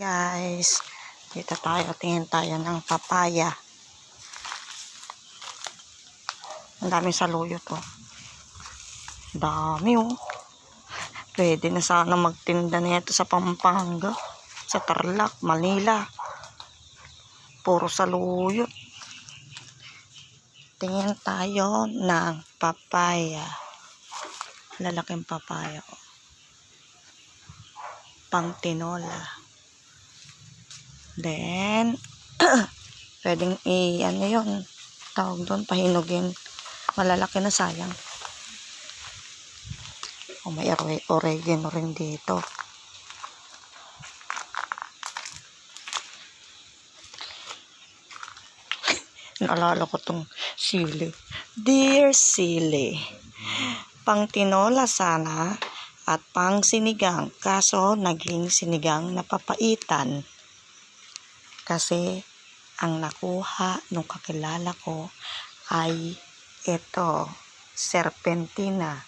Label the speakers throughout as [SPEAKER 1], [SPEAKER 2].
[SPEAKER 1] Guys, dito tayo. Tingin tayo ng papaya. Ang daming saluyot oh. Dami oh. Pwede na sana magtinda na ito sa Pampanga. Sa Tarlac, Manila. Puro saluyot. Tingin tayo ng papaya. Lalaking papaya. oh. Pang tinola. Then, pwedeng i, ano yun, tawag doon, pahinugin. Malalaki na sayang. O may ore- oregano rin dito. Naalala ko tong sili. Dear sili, pang tinola sana at pang sinigang. Kaso naging sinigang na papaitan. Kasi ang nakuha nung kakilala ko ay ito, serpentina.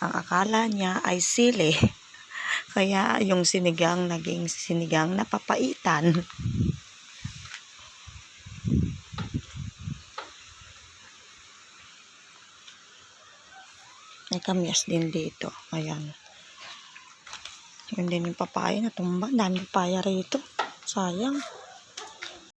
[SPEAKER 1] Ang akala niya ay sili. Kaya yung sinigang naging sinigang na papaitan. May kamyas din dito. Ayan. Yun din yung papaya na tumba. Dami papaya rito. Sayang.